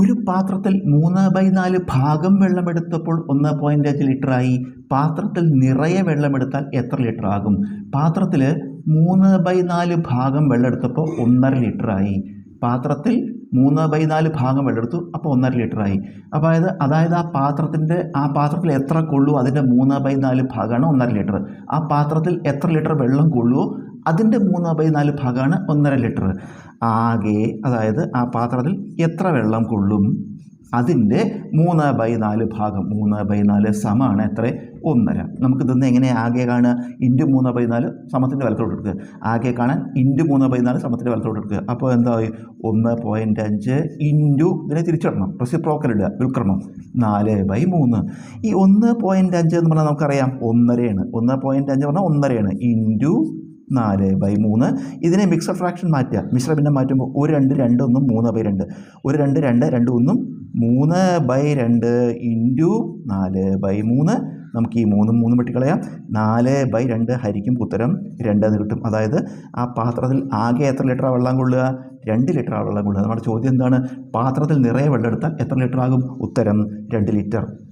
ഒരു പാത്രത്തിൽ മൂന്ന് ബൈ നാല് ഭാഗം വെള്ളമെടുത്തപ്പോൾ ഒന്ന് പോയിന്റ് അഞ്ച് ലിറ്ററായി പാത്രത്തിൽ നിറയെ വെള്ളമെടുത്താൽ എത്ര ലിറ്റർ ആകും? പാത്രത്തിൽ മൂന്ന് ബൈ നാല് ഭാഗം വെള്ളമെടുത്തപ്പോൾ ഒന്നര ലിറ്ററായി പാത്രത്തിൽ മൂന്ന് ബൈ നാല് ഭാഗം വെള്ളമെടുത്തു അപ്പോൾ ഒന്നര ലിറ്ററായി അപ്പോൾ അതായത് അതായത് ആ പാത്രത്തിന്റെ ആ പാത്രത്തിൽ എത്ര കൊള്ളുമോ അതിന്റെ മൂന്ന് ബൈ നാല് ഭാഗമാണ് ഒന്നര ലിറ്റർ ആ പാത്രത്തിൽ എത്ര ലിറ്റർ വെള്ളം കൊള്ളുമോ അതിന്റെ മൂന്ന് ബൈ നാല് ഭാഗമാണ് ഒന്നര ലിറ്റർ. ആകെ അതായത് ആ പാത്രത്തിൽ എത്ര വെള്ളം കൊള്ളും? അതിന്റെ മൂന്ന് ബൈ നാല് ഭാഗം മൂന്ന് ബൈ നാല് സമമാണ് എത്ര? ഒന്നര. നമുക്ക് ഇതൊന്ന് എങ്ങനെ ആകെ കാണുക? ഇന്റു മൂന്ന് ബൈ നാല് സമത്തിന്റെ വലത്തോട്ട് എടുക്കുക. ആകെ കാണാൻ ഇന്റു മൂന്ന് ബൈ നാല് സമത്തിന്റെ വലത്തോട്ട് എടുക്കുക. അപ്പോൾ എന്തായി? ഒന്ന് പോയിന്റ് അഞ്ച് ഇന്റു ഇതിനെ തിരിച്ചിടണം. റെസിപ്രോക്കൽ ഇടുക വിൽക്രമം നാല് ബൈ മൂന്ന്. ഈ ഒന്ന് പോയിന്റ് അഞ്ച് എന്ന് പറഞ്ഞാൽ നമുക്കറിയാം ഒന്നരയാണ്. ഒന്ന് പോയിന്റ് അഞ്ച് പറഞ്ഞാൽ ഒന്നരയാണ്. ഇന്റു നാല് ബൈ മൂന്ന്. ഇതിനെ മിക്സഡ് ഫ്രാക്ഷൻ മാറ്റുക. മിശ്രഭിന്നം മാറ്റുമ്പോൾ ഒരു രണ്ട് രണ്ട് ഒന്നും മൂന്ന് ബൈ രണ്ട്. ഒരു രണ്ട് രണ്ട് രണ്ട് ഒന്നും മൂന്ന് ബൈ രണ്ട് ഇന്റു നാല് ബൈ മൂന്ന്. നമുക്ക് ഈ മൂന്നും മൂന്നും വെട്ടിക്കളയാം. നാല് ബൈ രണ്ട് ഹരിക്കുമ്പോൾ ഉത്തരം രണ്ട് എന്ന് കിട്ടും. അതായത് ആ പാത്രത്തിൽ ആകെ എത്ര ലിറ്റർ വെള്ളം കൊള്ളുക? രണ്ട് ലിറ്റർ വെള്ളം കൊള്ളുക. നമ്മുടെ ചോദ്യം എന്താണ്? പാത്രത്തിൽ നിറയെ വെള്ളം എടുത്താൽ എത്ര ലിറ്റർ ആകും? ഉത്തരം രണ്ട് ലിറ്റർ